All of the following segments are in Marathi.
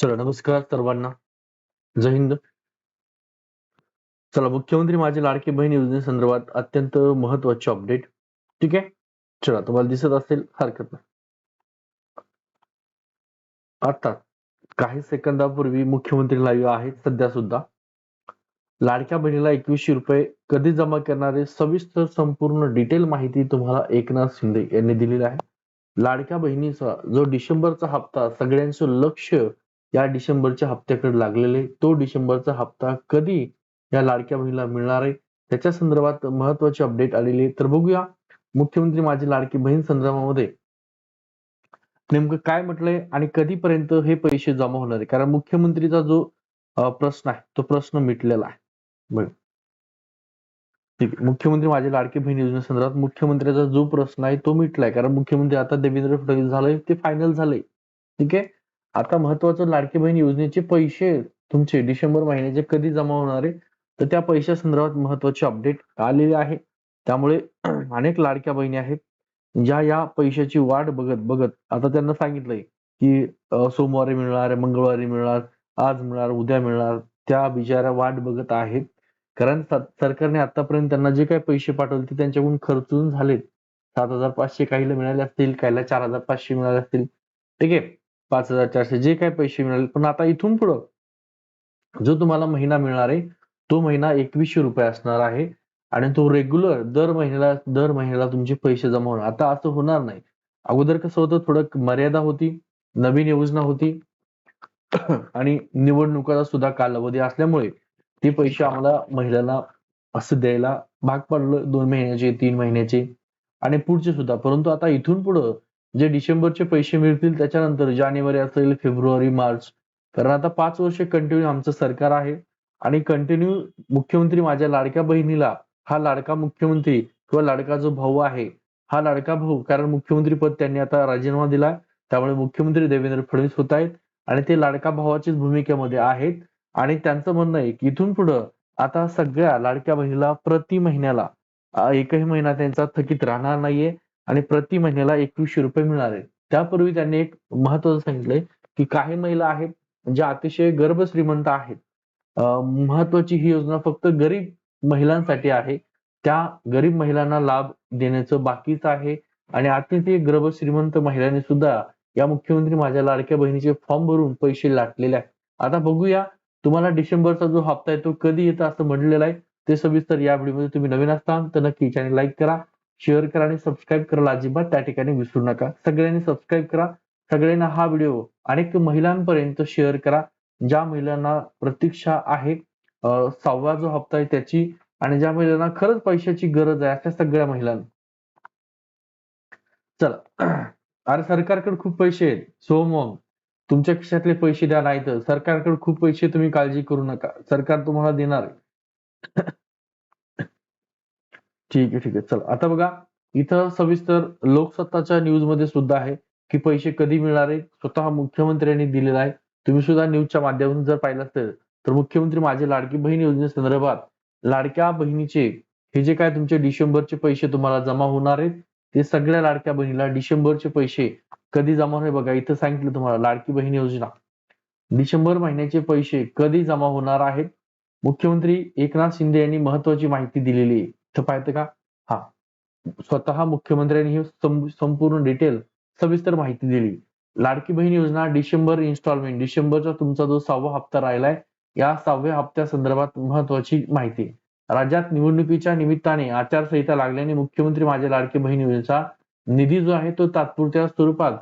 चला नमस्कार सर्वांना. जय हिंद. चला मुख्यमंत्री माझी लाडकी बहीण योजनेसंदर्भात अत्यंत महत्त्वाचे अपडेट ठीक आहे? चला तुम्हाला दिसत असेल हरकत नाही. आता काही सेकंदापूर्वी मुख्यमंत्री लाईव्ह आहेत सध्या सुद्धा. लाडक्या बहिणीला एकवीसशे रुपये कधी जमा करणारे सविस्तर संपूर्ण डिटेल माहिती तुम्हाला एकनाथ शिंदे यांनी दिलेली आहे. लाडक्या बहिणीचा जो डिसेंबरचा हप्ता सगळ्यांचं लक्ष या डिसेंबरच्या हप्त्याकडे लागलेले तो डिसेंबरचा हप्ता कधी या लाडक्या बहिणीला मिळणार आहे? त्याच्या संदर्भात महत्वाची अपडेट आलेली आहे. तर बघूया मुख्यमंत्री माझी लाडकी बहीण संदर्भामध्ये नेमकं काय म्हटलंय आणि कधीपर्यंत हे पैसे जमा होणार आहे? कारण मुख्यमंत्रीचा जो प्रश्न आहे तो प्रश्न मिटलेला आहे. बघ ठीक आहे. मुख्यमंत्री माझी लाडकी बहीण योजनेसंदर्भात मुख्यमंत्र्याचा जो प्रश्न आहे तो मिटलाय. कारण मुख्यमंत्री आता देवेंद्र फडणवीस झालंय ते फायनल झालंय ठीक आहे? आता महत्वाचं लाडकी बहीण योजनेचे पैसे तुमचे डिसेंबर महिन्याचे कधी जमा होणार आहे? तर त्या पैशा संदर्भात महत्त्वाचे अपडेट आलेले आहे. त्यामुळे अनेक लाडक्या बहिणी आहेत ज्या या पैशाची वाट बघत बघत आता त्यांना सांगितलंय की सोमवारी मिळणार मंगळवारी मिळणार आज मिळणार उद्या मिळणार त्या बिचाऱ्या वाट बघत आहेत. कारण सरकारने आतापर्यंत त्यांना जे काही पैसे पाठवले ते त्यांच्याकडून खर्चून झालेत. सात हजार पाचशे काहीला मिळाले असतील काहीला चार हजार पाचशे मिळाले असतील. ठीक आहे? पाच हजार चारशे जे काही पैसे मिळाले. पण आता इथून पुढं जो तुम्हाला महिना मिळणार आहे तो महिना एकवीसशे रुपये असणार आहे. आणि तो रेग्युलर दर महिन्याला दर महिन्याला तुमचे पैसे जमा होणार. आता असं होणार नाही. अगोदर कसं होतं थोडं मर्यादा होती नवीन योजना होती. आणि निवडणुकाचा सुद्धा कालावधी असल्यामुळे ते पैसे आम्हाला महिलांना असं द्यायला भाग पडलं. दोन महिन्याचे तीन महिन्याचे आणि पुढचे सुद्धा. परंतु आता इथून पुढं जे डिसेंबरचे पैसे मिळतील त्याच्यानंतर जानेवारी असेल फेब्रुवारी मार्च. कारण आता पाच वर्ष कंटिन्यू आमचं सरकार आहे. आणि कंटिन्यू मुख्यमंत्री माझ्या लाडक्या बहिणीला हा लाडका मुख्यमंत्री किंवा लाडका जो भाऊ आहे हा लाडका भाऊ कारण मुख्यमंत्री पद त्यांनी आता राजीनामा दिला त्यामुळे मुख्यमंत्री देवेंद्र फडणवीस होत आहेत. आणि ते लाडका भावाच्याच भूमिकेमध्ये आहेत. आणि त्यांचं म्हणणं आहे की इथून पुढं आता सगळ्या लाडक्या बहिणीला प्रति महिन्याला एकही महिना त्यांचा थकीत राहणार नाहीये. आणि प्रति महिन्याला एकवीसशे रुपये मिळणार आहेत त्यापूर्वी त्यांनी एक महत्वाचं सांगितलंय की काही महिला आहेत ज्या अतिशय गर्भ श्रीमंत आहेत. महत्वाची ही योजना फक्त गरीब महिलांसाठी आहे. त्या गरीब महिलांना लाभ देण्याचं बाकीच आहे. आणि अतिशय गर्भ श्रीमंत महिलांनी सुद्धा या मुख्यमंत्री माझ्या लाडक्या बहिणीचे फॉर्म भरून पैसे लाटलेले आहेत. आता बघूया तुम्हाला डिसेंबरचा जो हप्ता आहे तो कधी येतो असं म्हटलेलं आहे ते सविस्तर या व्हिडिओमध्ये तुम्ही नवीन असता तर नक्की चॅनल लाईक करा. शेअर करा आणि सबस्क्राईब करायला अजिबात त्या ठिकाणी विसरू नका. सगळ्यांनी सबस्क्राईब करा. सगळ्यांना हा व्हिडिओ अनेक महिलांपर्यंत शेअर करा. ज्या महिलांना प्रतीक्षा आहे सहावा जो हप्ता आहे त्याची आणि ज्या महिलांना खरंच पैशाची गरज आहे अशा सगळ्या महिलांना. चला. अरे सरकारकडे खूप पैसे आहेत. सो मग? तुमच्या खिशातले पैसे द्या नाही तर सरकारकडे खूप पैसे तुम्ही काळजी करू नका. सरकार तुम्हाला देणार ठीक आहे ठीक आहे. चला आता बघा इथं सविस्तर लोकसत्ताच्या न्यूजमध्ये सुद्धा आहे की पैसे कधी मिळणार आहे स्वतः मुख्यमंत्र्यांनी दिलेला आहे. तुम्ही सुद्धा न्यूजच्या माध्यमातून जर पाहिलं असेल तर मुख्यमंत्री माझी लाडकी बहीण योजनेसंदर्भात लाडक्या बहिणीचे हे जे काय तुमचे डिसेंबरचे पैसे तुम्हाला जमा होणार आहेत ते सगळ्या लाडक्या बहिणीला डिसेंबरचे पैसे कधी जमा होणार बघा इथं सांगितलं तुम्हाला लाडकी बहीण योजना. डिसेंबर महिन्याचे पैसे कधी जमा होणार आहेत? मुख्यमंत्री एकनाथ शिंदे यांनी महत्वाची माहिती दिलेली आहे. इथं पाहतं का? हा. स्वतः मुख्यमंत्र्यांनी ही संपूर्ण डिटेल सविस्तर माहिती दिली. लाडकी बहीण योजना डिसेंबर इन्स्टॉलमेंट डिसेंबरचा तुमचा जो सहावा हप्ता राहिलाय या सहाव्या हप्त्या संदर्भात महत्वाची माहिती. राज्यात निवडणुकीच्या निमित्ताने आचारसंहिता लागल्याने मुख्यमंत्री माझ्या लाडकी बहीण योजनेचा निधी जो आहे तो तात्पुरत्या स्वरूपात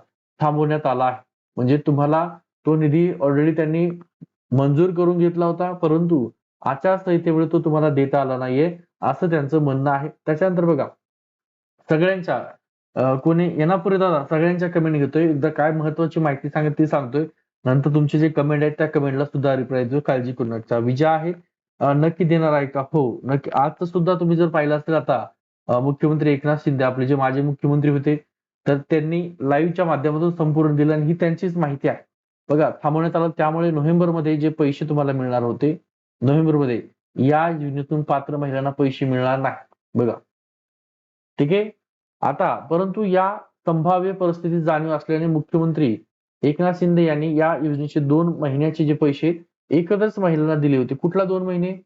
थांबवण्यात आला आहे. म्हणजे तुम्हाला तो निधी ऑलरेडी त्यांनी मंजूर करून घेतला होता परंतु आचारसंहितेमुळे तो तुम्हाला देता आला नाहीये. असं त्यांचं म्हणणं आहे. त्याच्यानंतर बघा सगळ्यांच्या कोणी येणापुढे दादा? सगळ्यांच्या कमेंट घेतोय. एकदा काय महत्वाची माहिती सांगत ती सांगतोय. नंतर तुमचे जे कमेंट आहेत त्या कमेंटला सुद्धा रिप्लाय देऊ. काळजी करू नका. विजय आहे नक्की देणार आहे का? हो नक्की. आज सुद्धा तुम्ही जर पाहिलं असेल आता मुख्यमंत्री एकनाथ शिंदे आपले जे माजी मुख्यमंत्री होते तर त्यांनी लाईव्हच्या माध्यमातून संपूर्ण दिलं आणि ही त्यांचीच माहिती आहे. बघा थांबवण्यात आलं. त्यामुळे नोव्हेंबरमध्ये जे पैसे तुम्हाला मिळणार होते नोव्हेंबरमध्ये या योजनेतून पात्र महिलांना पैसे मिळणार नाही. बघा. ठीक आहे? आता परंतु या संभाव्य परिस्थितीत जाणीव असल्याने मुख्यमंत्री एकनाथ शिंदे यांनी या योजनेचे दोन महिन्याचे जे पैसे एकत्रच महिलांना दिले होते. कुठला दोन महिने?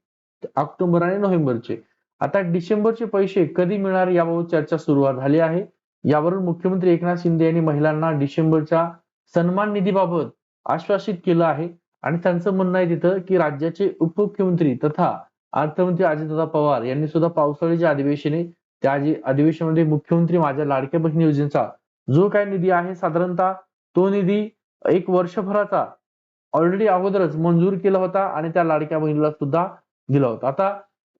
ऑक्टोबर आणि नोव्हेंबरचे. आता डिसेंबरचे पैसे कधी मिळणार याबाबत चर्चा सुरुवात झाली आहे. यावरून मुख्यमंत्री एकनाथ शिंदे यांनी महिलांना डिसेंबरच्या सन्मान निधीबाबत आश्वासित केलं आहे. आणि त्यांचं म्हणणं आहे तिथं की राज्याचे उपमुख्यमंत्री तथा अर्थमंत्री अजितदादा पवार यांनी सुद्धा पावसाळ्याच्या अधिवेशने त्या अधिवेशनामध्ये मुख्यमंत्री माझ्या लाडक्या बहिणी योजनेचा जो काय निधी आहे साधारणतः तो निधी एक वर्षभराचा ऑलरेडी अगोदरच मंजूर केला होता आणि त्या लाडक्या बहिणीला सुद्धा दिला होता. आता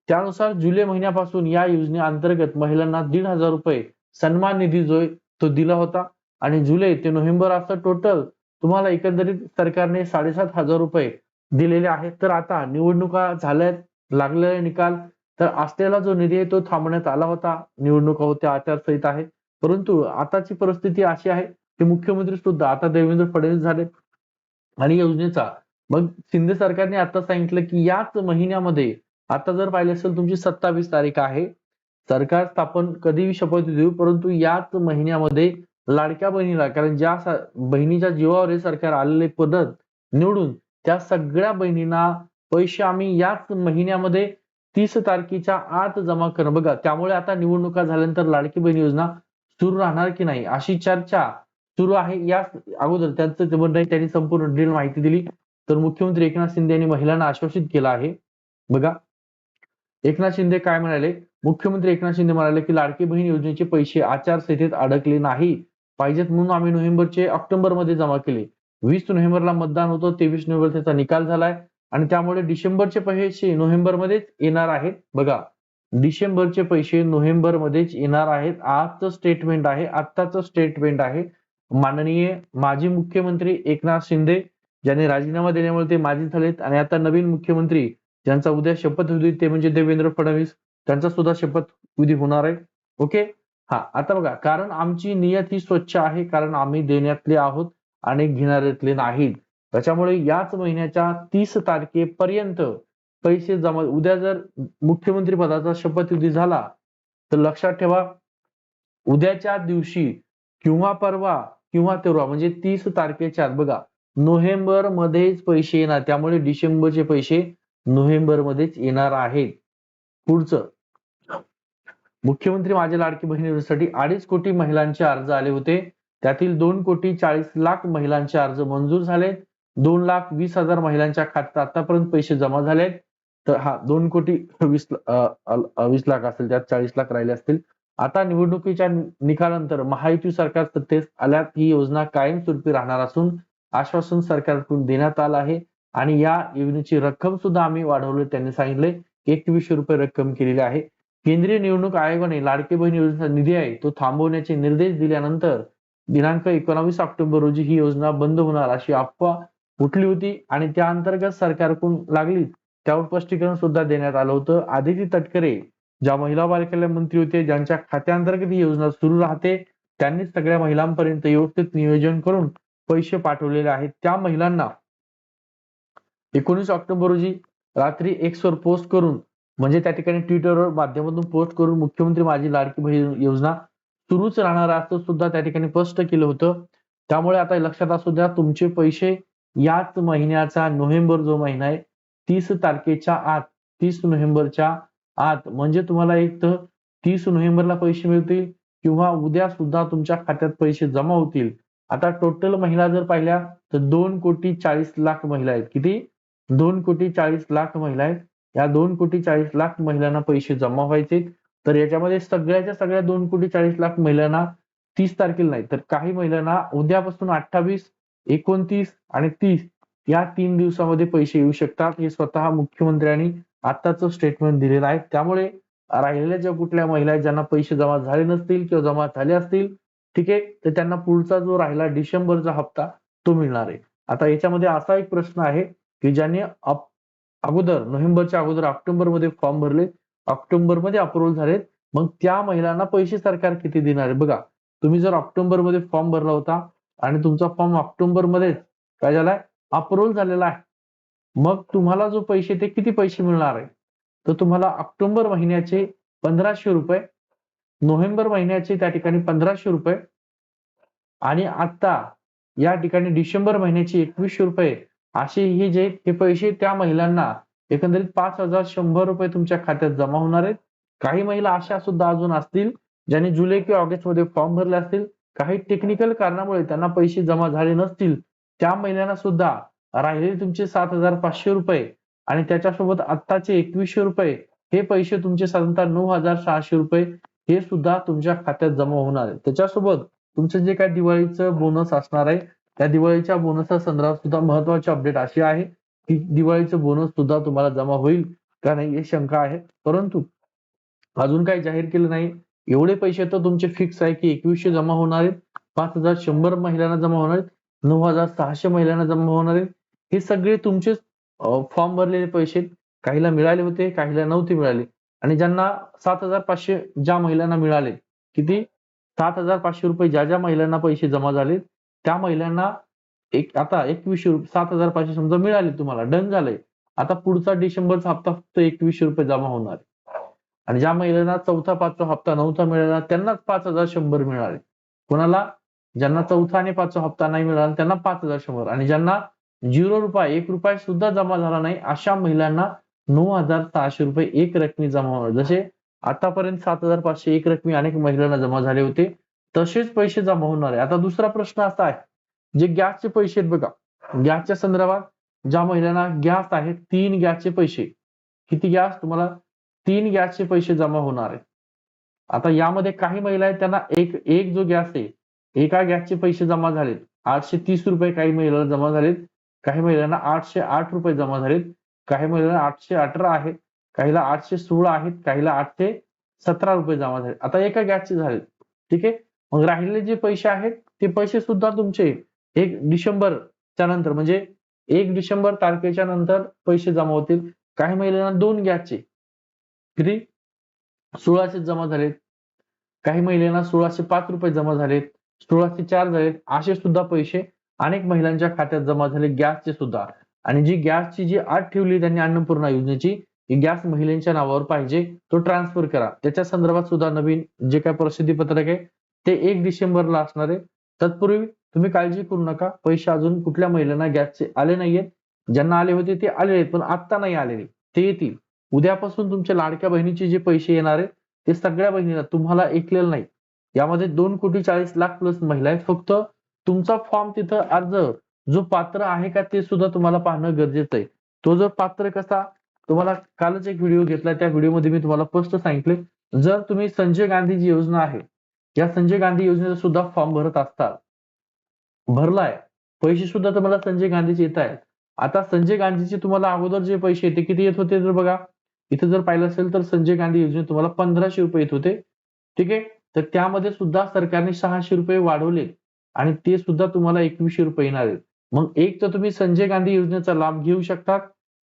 त्यानुसार जुलै महिन्यापासून या योजनेअंतर्गत महिलांना दीड हजार रुपये सन्मान निधी जो तो दिला होता. आणि जुलै ते नोव्हेंबर असं टोटल तुम्हाला एकंदरीत सरकारने साडेसात हजार रुपये दिलेले आहेत. तर आता निवडणुका झाल्यात लागलेले निकाल. तर असलेला जो निधी आहे तो थांबण्यात आला होता. निवडणुका होत्या आचारसंहिता आहे. परंतु आताची परिस्थिती अशी आहे की मुख्यमंत्री सुद्धा आता देवेंद्र फडणवीस झाले. आणि योजनेचा. मग शिंदे सरकारने आता सांगितलं की याच महिन्यामध्ये आता जर पाहिलं असेल तुमची सत्तावीस तारीख आहे. सरकार स्थापन कधीही शपथ देऊ परंतु याच महिन्यामध्ये लाडक्या बहिणीला कारण ज्या बहिणीच्या जीवावर हे सरकार आलेले पद्धत निवडून त्या सगळ्या बहिणींना पैसे आम्ही याच महिन्यामध्ये तीस तारखेच्या आत जमा करणं. बघा त्यामुळे आता निवडणुका झाल्यानंतर लाडकी बहीण योजना सुरू राहणार की नाही अशी चर्चा सुरू आहे. या अगोदर त्यांचं ते म्हणणं त्यांनी संपूर्ण डिटेल माहिती दिली. तर मुख्यमंत्री एकनाथ शिंदे यांनी महिलांना आश्वासित केलं आहे. बघा एकनाथ शिंदे काय म्हणाले? मुख्यमंत्री एकनाथ शिंदे म्हणाले की लाडकी बहीण योजनेचे पैसे आचारसंहितेत अडकले नाही. पाहिजेत म्हणून आम्ही नोव्हेंबरचे ऑक्टोबरमध्ये जमा केले. वीस नोव्हेंबरला मतदान होतं तेवीस नोव्हेंबर त्याचा निकाल झालाय. आणि त्यामुळे डिसेंबरचे पैसे नोव्हेंबर मध्येच येणार आहेत. बघा डिसेंबरचे पैसे नोव्हेंबरमध्येच येणार आहेत. आजचं स्टेटमेंट आहे आत्ताचं स्टेटमेंट आहे. माननीय माजी मुख्यमंत्री एकनाथ शिंदे ज्यांनी राजीनामा दिल्यामुळे ते माजी झालेत. आणि आता नवीन मुख्यमंत्री ज्यांचा उद्या शपथविधी ते म्हणजे देवेंद्र फडणवीस त्यांचा सुद्धा शपथविधी होणार आहे. ओके? हा आता बघा कारण आमची नियत ही स्वच्छ आहे कारण आम्ही देण्यातले आहोत आणि घेणाऱ्यातले नाहीत त्याच्यामुळे याच महिन्याच्या तीस तारखेपर्यंत पैसे जमा उद्या जर मुख्यमंत्री पदाचा शपथविधी झाला तर लक्षात ठेवा उद्याच्या दिवशी किंवा परवा किंवा तेव्हा म्हणजे तीस तारखेच्या बघा नोव्हेंबर मध्येच पैसे येणार त्यामुळे डिसेंबरचे पैसे नोव्हेंबर मध्येच येणार आहेत. पुढचं मुख्यमंत्री माझ्या लाडकी बहिणीसाठी अडीच कोटी महिलांचे अर्ज आले होते. त्यातील दोन कोटी चाळीस लाख महिलांचे अर्ज मंजूर झाले दोन लाख वीस हजार महिलांच्या खात्यात आतापर्यंत पैसे जमा झाले तर हा दोन कोटी वीस वीस लाख असेल त्यात चाळीस लाख राहिले असतील. आता निवडणुकीच्या निकालानंतर महायुती सरकार सत्तेस आल्यात ही योजना कायमस्वरूपी राहणार असून आश्वासन सरकारकडून देण्यात आलं आहे. आणि या योजनेची रक्कम सुद्धा आम्ही वाढवली त्यांनी सांगितले एकवीसशे रुपये रक्कम केलेली आहे. केंद्रीय निवडणूक आयोगाने लाडकी बहीण योजनेचा निधी आहे तो थांबवण्याचे निर्देश दिल्यानंतर दिनांक एकोणावीस ऑक्टोबर रोजी ही योजना बंद होणार अशी अफवा उठली होती आणि त्या अंतर्गत सरकारकडून लागली त्यावर स्पष्टीकरण सुद्धा देण्यात आलं होतं. आदिती तटकरे ज्या महिला बालकल्याण मंत्री होते ज्यांच्या खात्याअंतर्गत ही योजना सुरू राहते त्यांनी सगळ्या महिलांपर्यंत व्यवस्थित नियोजन करून पैसे पाठवलेले आहेत. त्या महिलांना एकोणीस ऑक्टोबर रोजी रात्री एक्सवर पोस्ट करून म्हणजे त्या ठिकाणी ट्विटरवर माध्यमातून पोस्ट करून मुख्यमंत्री माझी लाडकी बहीण योजना सुरूच राहणार असं सुद्धा त्या ठिकाणी स्पष्ट केलं होतं. त्यामुळे आता लक्षात असू द्या तुमचे पैसे याच महिन्याचा नोव्हेंबर जो महिना आहे तीस तारखेच्या आत तीस नोव्हेंबरच्या आत म्हणजे तुम्हाला एक तर तीस नोव्हेंबरला पैसे मिळतील किंवा उद्या सुद्धा तुमच्या खात्यात पैसे जमा होतील. आता टोटल महिला जर पाहिल्या तर दोन कोटी चाळीस लाख महिला आहेत. किती? दोन कोटी चाळीस लाख महिला आहेत. या दोन कोटी चाळीस लाख महिलांना पैसे जमा व्हायचे. तर याच्यामध्ये सगळ्याच्या सगळ्या दोन कोटी चाळीस लाख महिलांना तीस तारखेला नाही तर काही महिलांना उद्यापासून अठ्ठावीस एकोणतीस आणि तीस या तीन दिवसामध्ये पैसे येऊ शकतात. हे स्वतः मुख्यमंत्र्यांनी आताच स्टेटमेंट दिलेलं आहे. त्यामुळे राहिलेल्या ज्या कुठल्या महिला आहेत ज्यांना पैसे जमा झाले नसतील किंवा जमा झाले असतील ठीक आहे तर त्यांना पुढचा जो राहिला डिसेंबरचा हप्ता तो मिळणार आहे. आता याच्यामध्ये असा एक प्रश्न आहे की ज्यांनी अगोदर नोव्हेंबरच्या अगोदर ऑक्टोबरमध्ये फॉर्म भरले. ऑक्टोबरमध्ये अप्रुव्हल झालेत. मग त्या महिलांना पैसे सरकार किती देणार आहे? बघा तुम्ही जर ऑक्टोबरमध्ये फॉर्म भरला होता आणि तुमचा फॉर्म ऑक्टोबर मध्येच काय झालाय? अप्रुव्हल झालेला आहे. मग तुम्हाला जो पैसे ते किती पैसे मिळणार आहे? तर तुम्हाला ऑक्टोबर महिन्याचे पंधराशे रुपये नोव्हेंबर महिन्याचे त्या ठिकाणी पंधराशे रुपये आणि आता या ठिकाणी डिसेंबर महिन्याचे एकवीसशे रुपये असे हे जे हे पैसे त्या महिलांना एकंदरीत पाच हजार शंभर रुपये तुमच्या खात्यात जमा होणार आहेत. काही महिला अशा सुद्धा अजून असतील ज्यांनी जुलै किंवा ऑगस्टमध्ये फॉर्म भरले असतील. काही टेक्निकल कारणामुळे त्यांना पैसे जमा झाले नसतील. त्या महिलांना सुद्धा राहिलेले तुमचे सात हजार पाचशे रुपये आणि त्याच्यासोबत आत्ताचे एकवीसशे रुपये हे पैसे तुमचे साधारणतः नऊ हजार सहाशे रुपये हे सुद्धा तुमच्या खात्यात जमा होणार आहे त्याच्यासोबत तुमचं जे काय दिवाळीचं बोनस असणार आहे त्या दिवाळीच्या बोनसच्या संदर्भात सुद्धा महत्वाची अपडेट अशी आहे की दिवाळीचं बोनस सुद्धा तुम्हाला जमा होईल का नाही हे शंका आहे. परंतु अजून काही जाहीर केलं नाही. एवढे पैसे तर तुमचे फिक्स आहे की एकवीसशे जमा होणार आहेत पाच हजार शंभर महिलांना जमा होणार आहेत नऊ हजार सहाशे महिलांना जमा होणार आहेत. हे सगळे तुमचे फॉर्म भरलेले पैसे काहीला मिळाले होते काहीला नव्हते मिळाले. आणि ज्यांना सात हजार पाचशे ज्या महिलांना मिळाले किती? सात हजार पाचशे रुपये ज्या ज्या महिलांना पैसे जमा झाले त्या महिलांना एक आता एकवीसशे रुपये सात हजार पाचशे समजा मिळाले तुम्हाला डन झालंय. आता पुढचा डिसेंबरचा हप्ता फक्त एकवीसशे रुपये जमा होणार आहे. आणि ज्या महिलांना चौथा पाचवा हप्ता नव्हता मिळाला त्यांनाच पाच हजार शंभर मिळाले. कोणाला? ज्यांना चौथा आणि पाचवा हप्ता नाही मिळाला त्यांना पाच हजार शंभर. आणि ज्यांना झिरो रुपये एक रुपये सुद्धा जमा झाला नाही अशा महिलांना नऊ हजार सहाशे रुपये एक रकमी जमा होणार. जसे आतापर्यंत सात हजार पाचशे एक रकमी अनेक महिलांना जमा झाले होते. तसेच पैसे जमा होणार आहे. आता दुसरा प्रश्न असा आहे जे गॅसचे पैसे आहेत बघा. गॅसच्या संदर्भात ज्या महिलांना गॅस आहे तीन गॅसचे पैसे. किती गॅस? तुम्हाला तीन गॅसचे पैसे जमा होणार आहेत. आता यामध्ये काही महिला आहेत त्यांना एक एक जो गॅस आहे एका गॅसचे पैसे जमा झालेत. आठशे तीस रुपये काही महिलांना जमा झालेत. काही महिलांना आठशे आठ रुपये जमा झालेत. काही महिलांना आठशे अठरा आहेत. काहीला आठशे सोळा आहेत. काहीला आठशे सतरा रुपये जमा झाले आता एका गॅसचे झालेत. ठीक आहे? मग राहिलेले जे पैसे आहेत ते पैसे सुद्धा तुमचे एक डिसेंबरच्या नंतर म्हणजे एक डिसेंबर तारखेच्या नंतर पैसे जमा होतील. काही महिलांना दोन गॅसचे किती? सोळाशे जमा झालेत. काही महिलांना सोळाशे पाच रुपये जमा झालेत. सोळाशे चार झालेत. असे सुद्धा पैसे अनेक महिलांच्या खात्यात जमा झाले गॅसचे सुद्धा. आणि जी गॅसची जी आठ ठेवली त्यांनी अन्नपूर्णा योजनेची गॅस महिलांच्या नावावर पाहिजे तो ट्रान्सफर करा. त्याच्या संदर्भात सुद्धा नवीन जे काय प्रसिद्धी पत्रक आहे ते एक डिसेंबरला असणार आहे. तत्पूर्वी तुम्ही काळजी करू नका. पैसे अजून कुठल्या महिलांना गॅसचे आले नाहीयेत. ज्यांना आले होते ते आले आहेत पण आत्ता नाही आलेले. ते येतील. उद्यापासून तुमच्या लाडक्या बहिणीचे जे पैसे येणार आहेत ते सगळ्या बहिणीला तुम्हाला ऐकलेलं नाही. यामध्ये दोन कोटी चाळीस लाख प्लस महिला आहेत फक्त. तुमचा फॉर्म तिथं अर्ज जो पात्र आहे का ते सुद्धा तुम्हाला पाहणं गरजेचं आहे. तो जर पात्र कसा तुम्हाला कालच एक व्हिडिओ घेतला त्या व्हिडिओमध्ये मी तुम्हाला स्पष्ट सांगितले जर तुम्ही संजय गांधी जी योजना आहे या संजय गांधी योजनेचा सुद्धा फॉर्म भरत असतात. भरलाय. पैसे सुद्धा तुम्हाला संजय गांधीचे येत आहेत. आता संजय गांधीचे तुम्हाला अगोदर जे पैसे येते किती येत होते तर बघा. इथे जर पाहिलं असेल तर संजय गांधी योजनेत तुम्हाला पंधराशे रुपये येत होते. ठीक आहे? तर त्यामध्ये सुद्धा सरकारने सहाशे रुपये वाढवले. आणि ते सुद्धा तुम्हाला एकवीसशे रुपये येणार आहेत. मग एक तर तुम्ही संजय गांधी योजनेचा लाभ घेऊ शकतात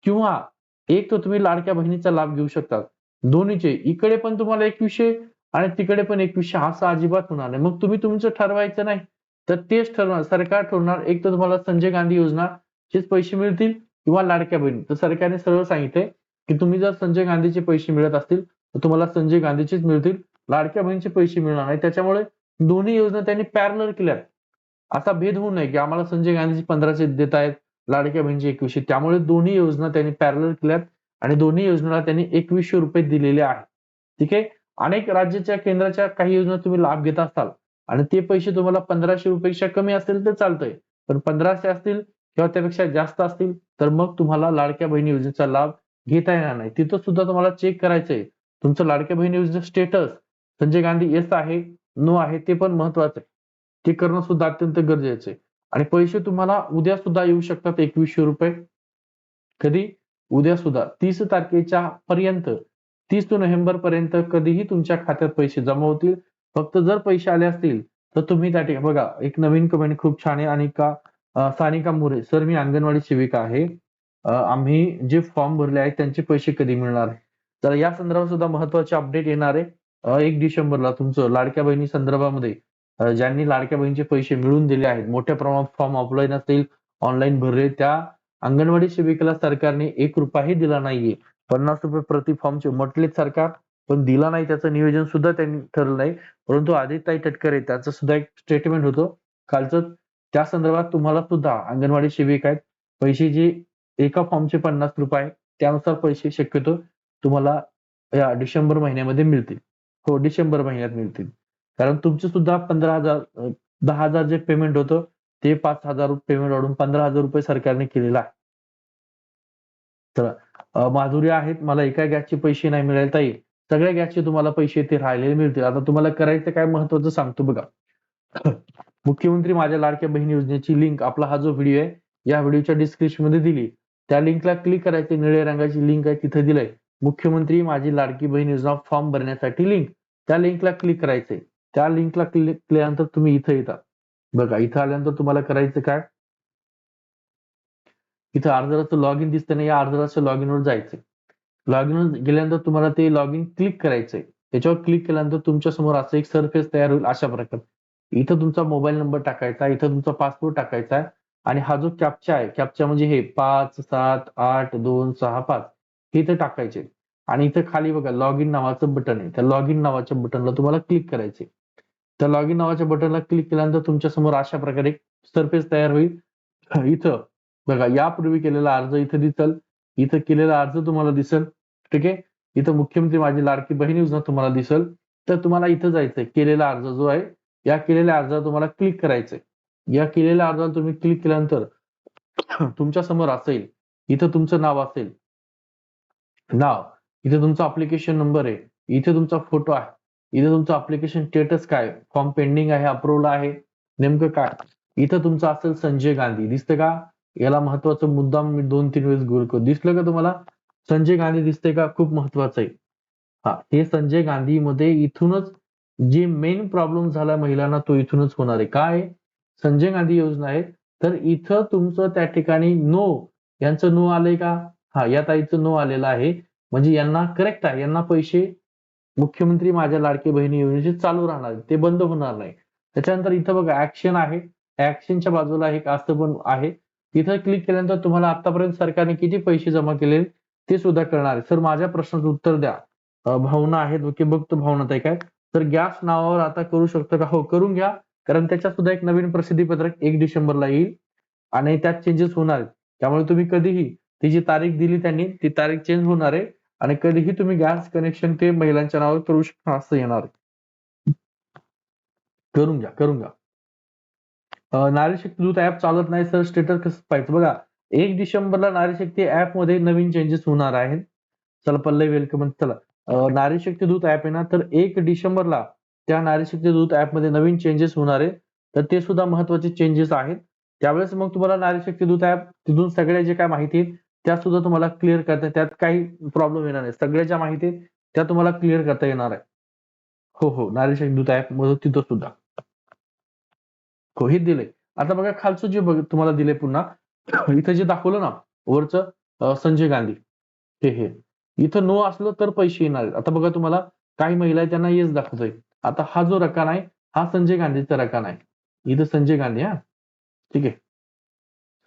किंवा एक तर तुम्ही लाडक्या बहिणीचा लाभ घेऊ शकतात. दोन्हीचे. इकडे पण तुम्हाला एकवीसशे आणि तिकडे पण एकवीसशे असं अजिबात होणार नाही. मग तुम्ही तुमचं ठरवायचं नाही. तर तेच ठरवणार. सरकार ठरवणार. एक तर तुम्हाला संजय गांधी योजना चेच पैसे मिळतील किंवा लाडक्या बहिणी. तर सरकारने सरळ सांगितलंय की तुम्ही जर संजय गांधीचे पैसे मिळत असतील तर तुम्हाला संजय गांधीचेच मिळतील. लाडक्या बहिणीचे पैसे मिळणार नाही. त्याच्यामुळे दोन्ही योजना त्यांनी पॅरलर केल्या असा भेद होऊ नये की आम्हाला संजय गांधीचे पंधराशे देत आहेत लाडक्या बहिणीचे एकवीसशे. त्यामुळे दोन्ही योजना त्यांनी पॅरलर केल्यात आणि दोन्ही योजनेला त्यांनी एकवीसशे रुपये दिलेले आहेत. ठीक आहे? अनेक राज्याच्या केंद्राच्या काही योजना तुम्ही लाभ घेत असाल आणि ते पैसे तुम्हाला पंधराशे रुपयेपेक्षा कमी असतील तर चालतंय. पण पंधराशे असतील किंवा त्यापेक्षा जास्त असतील तर मग तुम्हाला लाडक्या बहिणी योजनेचा लाभ घेता येणार नाही. तिथं सुद्धा तुम्हाला चेक करायचंय. तुमचं लाडक्या बहिणी योजनेचं स्टेटस संजय गांधी येस आहे नो आहे ते पण महत्वाचं आहे. ते करणं सुद्धा अत्यंत गरजेचं आहे. आणि पैसे तुम्हाला उद्या सुद्धा येऊ शकतात एकवीसशे रुपये. कधी? उद्या सुद्धा. तीस तारखेच्या पर्यंत तीस नोव्हेंबर पर्यंत कधीही तुमच्या खात्यात पैसे जमा होतील. फक्त जर पैसे आले असतील तर तुम्ही त्या ठिकाणी बघा एक नवीन कमेंट खूप छान आहे. आणि का सानिका मोरे सर मी अंगणवाडी सेविका आहे. आम्ही जे फॉर्म भरले आहेत त्यांचे पैसे कधी मिळणार तर या संदर्भात सुद्धा महत्त्वाचे अपडेट येणार आहे. एक डिसेंबरला तुमचं लाडक्या बहिणी संदर्भामध्ये ज्यांनी लाडक्या बहिणीचे पैसे मिळवून दिले आहेत मोठ्या प्रमाणात फॉर्म ऑफलाईन असतील ऑनलाईन भरले त्या अंगणवाडी सेविकेला सरकारने एक रुपयाही दिला नाहीये. पन्नास रुपये प्रति फॉर्मचे म्हटले सरकार पण दिला नाही त्याचं नियोजन सुद्धा त्यांनी ठरलं नाही. परंतु आदित्य तटकरे त्याचं सुद्धा एक स्टेटमेंट होतं. कालचं त्या संदर्भात तुम्हाला सुद्धा अंगणवाडी सेविका आहेत. पैसे जे एका फॉर्मचे पन्नास रुपये आहे, त्यानुसार पैसे शक्यतो तुम्हाला या डिसेंबर महिन्यामध्ये मिळतील. हो डिसेंबर महिन्यात मिळतील. कारण तुमचं सुद्धा पंधरा हजार दहा हजार जे पेमेंट होतं ते पाच हजार पेमेंट वाढून पंधरा हजार रुपये सरकारने केलेलं आहे. तर माधुरी आहेत मला एका गॅसचे पैसे नाही मिळायला ताई सगळ्या गॅसचे तुम्हाला पैसे ते राहिलेले मिळतील. आता तुम्हाला करायचं काय महत्वाचं सांगतो बघा. मुख्यमंत्री माझ्या लाडक्या बहीण योजनेची लिंक आपला हा जो व्हिडिओ आहे या व्हिडिओच्या डिस्क्रिप्शनमध्ये दिली. त्या लिंकला क्लिक करायचे निळ्या रंगाची लिंक आहे तिथे दिलंय. मुख्यमंत्री माझी लाडकी बहीण योजना फॉर्म भरण्यासाठी लिंक त्या लिंकला क्लिक करायचंय. त्या लिंकला क्लिक केल्यानंतर तुम्ही इथं येता. बघा इथं आल्यानंतर तुम्हाला करायचं काय? इथं अर्धराचं लॉग इन दिसतं ना या अर्जदाराच्या लॉग इनवर जायचंय. लॉग इन गेल्यानंतर तुम्हाला ते लॉग इन क्लिक करायचंय. त्याच्यावर क्लिक केल्यानंतर तुमच्यासमोर असं एक सरफेस तयार होईल अशा प्रकारे. इथं तुमचा मोबाईल नंबर टाकायचा इथं तुमचा पासपोर्ट टाकायचा आहे आणि हा जो कॅप्चा आहे कॅप्चा म्हणजे हे पाच सात आठ दोन सहा पाच हे इथं टाकायचे. आणि इथं खाली बघा लॉग इन नावाचं बटन आहे. त्या लॉग इन नावाच्या बटनला तुम्हाला क्लिक करायचे. त्या लॉग इन नावाच्या बटनला क्लिक केल्यानंतर तुमच्यासमोर अशा प्रकारे सरफेस तयार होईल. इथं बघा यापूर्वी केलेला अर्ज इथं दिसल. इथं केलेला अर्ज तुम्हाला दिसल. ठीक आहे? इथं मुख्यमंत्री माझी लाडकी बहीण योजना तुम्हाला दिसल. तर तुम्हाला इथं जायचंय. केलेला अर्ज जो आहे या केलेल्या अर्जावर तुम्हाला क्लिक करायचंय. या केलेल्या अर्जावर तुम्ही क्लिक केल्यानंतर तुमच्यासमोर असेल इथं तुमचं नाव असेल. नाव. इथे तुमचा अप्लिकेशन नंबर आहे. इथे तुमचा फोटो आहे. इथे तुमचं अप्लिकेशन स्टेटस काय? फॉर्म पेंडिंग आहे अप्रूव्हल आहे. नेमकं काय? इथं तुमचं असेल संजय गांधी. दिसतं का? याला महत्त्वाचा मुद्दाम मी दोन तीन वेळेस गोल करतो दिसलं का तुम्हाला? संजय गांधी दिसते का? खूप महत्वाचं आहे. हा हे संजय गांधी मध्ये इथूनच जे मेन प्रॉब्लेम झाला महिलांना तो इथूनच होणार आहे. काय? संजय गांधी योजना आहे तर इथं तुमचं त्या ठिकाणी नो यांचं नो आलंय का? हा या ताईचं नो आलेलं आहे. म्हणजे यांना करेक्ट आहे. यांना पैसे मुख्यमंत्री माझ्या लाडकी बहिणी योजनेचे चालू राहणार ते बंद होणार नाही. त्याच्यानंतर इथं बघा ऍक्शन आहे. ऍक्शनच्या बाजूला एक असं पण आहे. इथं क्लिक केल्यानंतर तुम्हाला आतापर्यंत सरकारने किती पैसे जमा केले ते सुद्धा कळणार आहे. सर माझ्या प्रश्नाचं उत्तर द्या. भावना आहेत की बघतो भावना ताई काय. तर गॅस नावावर आता करू शकतो का? हो करून घ्या. कारण त्याच्यात सुद्धा एक नवीन प्रसिद्धी पत्रक एक डिसेंबरला येईल. आणि त्यात चेंजेस होणार आहेत. त्यामुळे तुम्ही कधीही ती जी तारीख दिली त्यांनी ती तारीख चेंज होणार आहे. आणि कधीही तुम्ही गॅस कनेक्शन ते महिलांच्या नावावर करू शकता असं येणार करून घ्या करून घ्या. नारी शक्ती दूत ऍप चालत नाही सर स्टेटस कसं पाहिजे? बघा एक डिसेंबरला नारी शक्ती ऍपमध्ये नवीन चेंजेस होणार आहेत. चला पल्लवी वेलकम चला. नारी शक्ती दूत ऍप आहे ना तर एक डिसेंबरला त्या नारी शक्ती दूत ऍपमध्ये नवीन चेंजेस होणार आहे तर ते सुद्धा महत्त्वाचे चेंजेस आहेत. त्यावेळेस मग तुम्हाला नारी शक्ती दूत ऍप तिथून सगळ्या जे काय माहिती आहेत त्या सुद्धा तुम्हाला क्लिअर करता त्यात काही प्रॉब्लेम येणार नाही. सगळ्या ज्या माहिती आहेत त्या तुम्हाला क्लिअर करता येणार आहे. हो हो. नारी शक्ती दूत ऍपमध्ये तिथं सुद्धा. हो हे दिले आता बघा खालचं जे बघ तुम्हाला दिलंय पुन्हा इथं जे दाखवलं ना वरचं संजय गांधी हे हे. इथं नो असलं तर पैसे येणार आता बघा तुम्हाला काही महिला आहे त्यांना येस दाखवतोय. आता हा जो रकान आहे हा संजय गांधीचा रकान आहे. इथं संजय गांधी हा. ठीक आहे.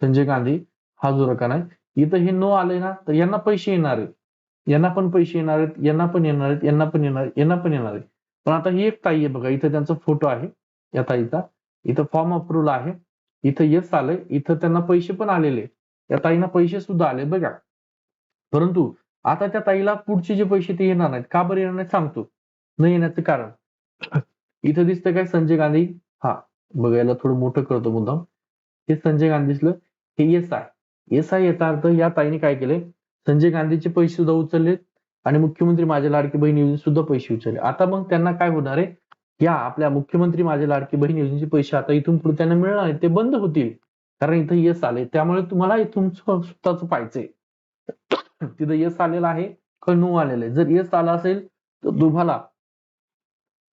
संजय गांधी हा जो रकान आहे. इथं हे नो आले ना तर यांना पैसे येणार आहेत. यांना पण पैसे येणार आहेत यांना पण येणार आहेत यांना पण येणार यांना पण येणार आहेत. पण आता ही एक ताई आहे बघा इथं त्यांचा फोटो आहे या ताईचा. इथं फॉर्म अप्रूव्हल आहे. इथं येस आलंय. इथं त्यांना पैसे पण आलेले या ताईंना पैसे सुद्धा आले बघा. परंतु आता त्या ताईला पुढचे जे पैसे ते येणार नाहीत. का बरं येणार नाही सांगतो. न येण्याचं कारण. इथं दिसतं काय संजय गांधी? हा बघायला थोडं मोठं करतो मुद्दाम. हे संजय गांधी दिसलं. हे येस आय येस आय याचा अर्थ या ताईने काय केले संजय गांधीचे पैसे सुद्धा उचललेत. आणि मुख्यमंत्री माझ्या लाडकी बहीण सुद्धा पैसे उचलले. आता मग त्यांना काय होणार आहे? या आपल्या मुख्यमंत्री माझ्या लाडकी बहीण योजनेचे पैसे आता इथून पुढे त्यांना मिळणार आहेत ते बंद होतील. कारण इथं यस आले त्यामुळे तुम्हाला इथून स्वतःच पाहिजे तिथं यश आलेलं आहे का नो आलेलं आहे जर यस आला असेल तर तुम्हाला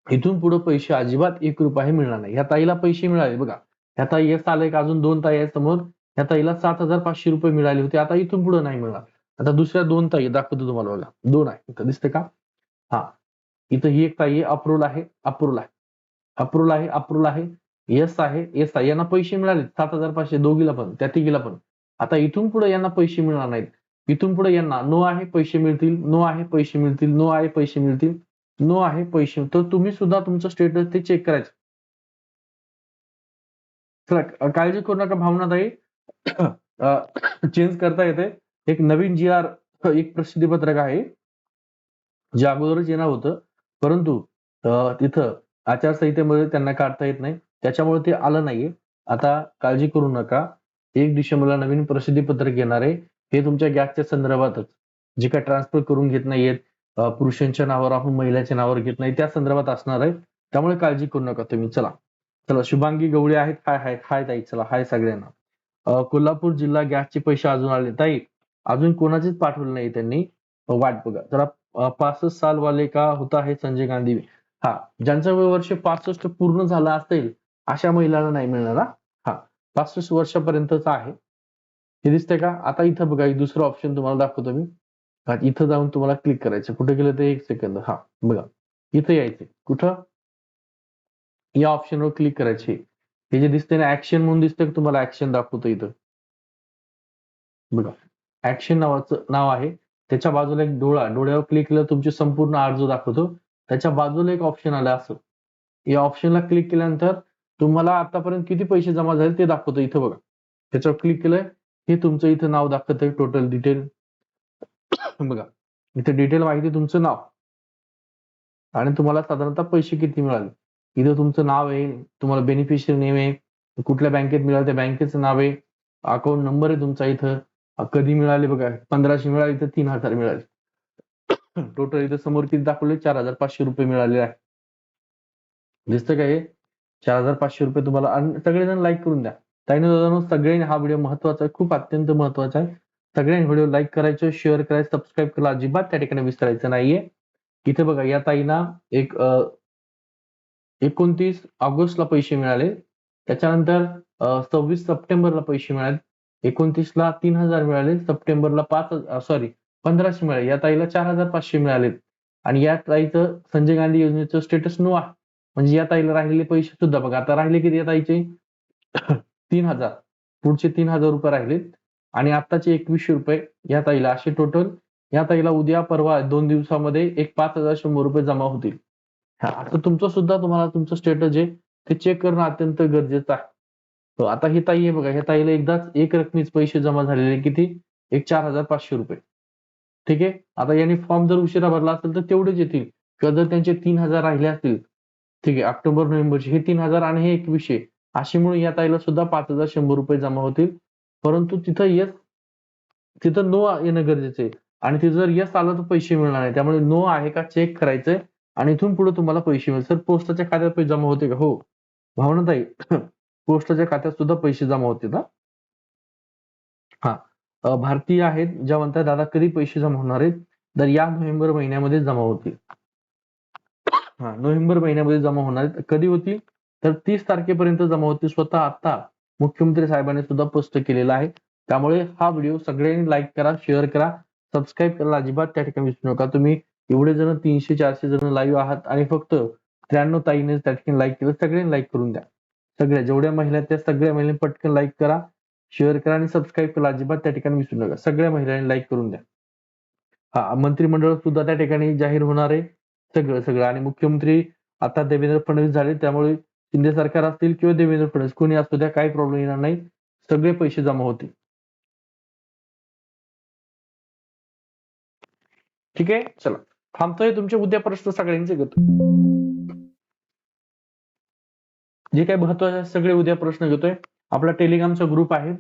इथून पुढे पैसे अजिबात एक रुपयाही मिळणार नाही. ह्या ताईला पैसे मिळाले बघा. ह्या ताई यस आले का? अजून दोन ताई आहेत समोर. ह्या ताईला सात हजार पाचशे रुपये मिळाले होते. आता इथून पुढे नाही मिळणार. आता दुसऱ्या दोन ताई दाखवतो तुम्हाला बघा. दोन आहे इथं दिसते का? हा. इथं ही एक ताई अप्रूव्हल आहे अप्रुव्हल आहे. अप्रुव्हल आहे अप्रुव्हल आहे येस आहे येस आहे. यांना पैसे मिळाले सात हजार पाचशे दोघीला पण त्या तिघीला पण. आता इथून पुढे यांना पैसे मिळणार नाहीत. इथून पुढे यांना नो आहे पैसे मिळतील नो आहे पैसे मिळतील नो आहे पैसे मिळतील नो आहे पैसे तर तुम्ही सुद्धा तुमचं स्टेटस ते चेक करायचं. चला काळजी करू नका भावनाताई चेंज करता येते एक नवीन जी आर एक प्रसिद्धीपत्रक आहे. जे अगोदरच येणार होतं. परंतु अ, तिथं आचारसंहितेमध्ये त्यांना काढता येत नाही. त्याच्यामुळे ते आलं नाहीये. आता काळजी करू नका. एक डिसेंबरला नवीन प्रसिद्धी पत्रक येणार आहे. हे तुमच्या गॅसच्या संदर्भातच. जे काय ट्रान्सफर करून घेत नाहीयेत पुरुषांच्या नावावर आपण महिलांच्या नावावर घेत नाही त्या संदर्भात असणार आहे. त्यामुळे काळजी करू नका तुम्ही. चला. चला शुभांगी गवळी आहेत. हाय हाय हाय ताई. चला हाय सगळ्यांना. कोल्हापूर जिल्हा गॅसचे पैसे अजून आले. ताई अजून कोणाचेच पाठवले नाही त्यांनी. वाट बघा. जरा पासष्ट साल वाले का होता हे संजय गांधी. हा ज्यांचं वय वर्ष पासष्ट पूर्ण झालं असेल अशा महिलांना नाही मिळणार हा. पासष्ट वर्षापर्यंतच आहे. हे दिसतंय का? आता इथं बघा दुसरं ऑप्शन तुम्हाला दाखवतो मी. हा, इथं जाऊन तुम्हाला क्लिक करायचं. कुठे गेलं ते एक सेकंद हा बघा. इथं यायचे कुठं? या ऑप्शनवर क्लिक करायचे हे. जे दिसते ना ऍक्शन म्हणून दिसतंय तुम्हाला ऍक्शन दाखवतो इथं. बघा. ऍक्शन नावाचं नाव आहे. त्याच्या बाजूला एक डोळा डोळ्यावर क्लिक केलं तुमची संपूर्ण अर्ज दाखवतो त्याच्या बाजूला एक ऑप्शन आलं असं. या ऑप्शनला क्लिक केल्यानंतर तुम्हाला आतापर्यंत किती पैसे जमा झाले ते दाखवतो इथं बघा. त्याच्यावर क्लिक केलंय हे तुमचं इथं नाव दाखवतंय टोटल डिटेल बघा इथे डिटेल माहिती तुमचं नाव. आणि तुम्हाला साधारणतः पैसे किती मिळाले? इथं तुमचं नाव आहे तुम्हाला बेनिफिशियरी नेम आहे कुठल्या बँकेत मिळालं त्या बँकेचं नाव आहे अकाउंट नंबर आहे तुमचा इथं. कधी मिळाले बघा पंधराशे मिळाले तर तीन हजार मिळाले. टोटल इथं समोर किती दाखवले चार हजार पाचशे रुपये मिळाले आहे. दिसतं काय चार हजार पाचशे रुपये तुम्हाला. सगळेजण लाईक करून द्या. ताईने सगळ्यांनी हा व्हिडिओ महत्त्वाचा आहे. खूप अत्यंत महत्त्वाचा आहे. सगळ्यांनी व्हिडिओ लाईक करायचं शेअर करायचं सबस्क्राईब करायला अजिबात त्या ठिकाणी विसरायचं नाहीये. इथे बघा या ताईना एक एकोणतीस ऑगस्टला पैसे मिळाले. त्याच्यानंतर सव्वीस सप्टेंबरला पैसे मिळाले. एकोणतीसला तीन हजार मिळाले सप्टेंबरला पाच सॉरी पंधराशे मिळाले. या ताईला चार हजार पाचशे मिळाले. आणि या ताईचं संजय गांधी योजनेचं स्टेटस नो आहे. म्हणजे या ताईला राहिलेले पैसे सुद्धा बघा. आता राहिले किती या ताईचे? तीन हजार. पुढचे तीन हजार रुपये राहिलेत आणि आत्ताचे एकवीसशे रुपये या ताईला. असे टोटल या ताईला उद्या परवा दोन दिवसामध्ये एक पाच हजार शंभर रुपये जमा होतील. आता तुमचं सुद्धा तुम्हाला तुमचं स्टेटस जे ते चेक करणं अत्यंत गरजेचं आहे. तो आता ही ताई आहे बघा ह्या ताईला एकदाच एक रकमीच पैसे जमा झालेले किती? एक चार हजार पाचशे रुपये. ठीक आहे? आता यांनी फॉर्म जर उशिरा भरला असेल तर तेवढेच येतील. किंवा जर त्यांचे तीन हजार राहिले असतील ठीक आहे ऑक्टोबर नोव्हेंबरचे हे तीन हजार आणि हे एकवीसशे अशी म्हणून या ताईला सुद्धा पाच हजार शंभर रुपये जमा होतील. परंतु तिथं येस तिथं नो येणं गरजेचं आहे. आणि ते जर यस आलं तर पैसे मिळणार नाही. त्यामुळे नो आहे का? चेक करायचंय. आणि इथून पुढे तुम्हाला पैसे मिळेल. सर पोस्टाच्या खात्यात पैसे जमा होते का? हो. भावनाताई पोस्टाच्या खात्यात सुद्धा पैसे जमा होते ना? हा. भारतीय आहेत ज्या म्हणतात दादा कधी पैसे जमा होणार आहेत? तर या नोव्हेंबर महिन्यामध्ये जमा होतील. हा नोव्हेंबर महिन्यामध्ये जमा होणार आहेत. कधी होतील? तर तीस तारखेपर्यंत जमा होतील. स्वतः आता मुख्यमंत्री साहेबांनी सुद्धा स्पष्ट केलेला आहे. त्यामुळे हा व्हिडिओ सगळ्यांनी लाईक करा शेअर करा सबस्क्राईब करायला अजिबात त्या ठिकाणी विसरू नका. तुम्ही एवढे जण तीनशे चारशे जण लाईव्ह आहात आणि फक्त त्र्याण्णव ताईने त्या ठिकाणी लाईक केलं. सगळ्यांनी लाईक करून द्या. सगळ्या जेवढ्या महिला त्या सगळ्या महिलांनी पटकन लाईक करा शेअर करा आणि सबस्क्राईब करा अजिबात त्या ठिकाणी विसरू नका. सगळ्या महिलांनी लाईक करून द्या. हा मंत्रिमंडळ सुद्धा त्या ठिकाणी जाहीर होणार आहे. सगळं सगळं. आणि मुख्यमंत्री आता देवेंद्र फडणवीस झाले त्यामुळे शिंदे सरकार असतील किंवा देवेंद्र फडणवीस कोणी असू द्या काही प्रॉब्लेम येणार नाही. सगळे पैसे जमा होतील. ठीक आहे? चला. थांबतोय तुमचे उद्या प्रश्न सगळ्यांचे घेतो. जे काही महत्त्वाचे सगळे उद्या प्रश्न घेतोय. आपला टेलिग्रामचा ग्रुप आहे.